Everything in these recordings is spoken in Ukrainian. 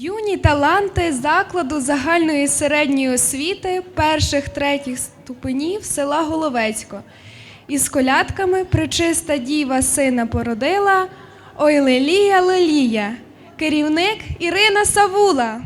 Юні таланти закладу загальної середньої освіти перших третіх ступенів села Головецько. Із колядками причиста діва сина породила. Ой лелія, лелія. Керівник Ірина Савула.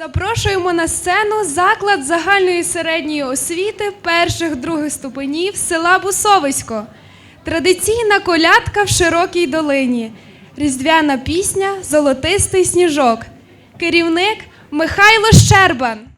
Запрошуємо на сцену заклад загальної середньої освіти перших других ступенів села Бусовисько. Традиційна колядка в широкій долині, різдвяна пісня Золотистий сніжок. Керівник Михайло Щербан.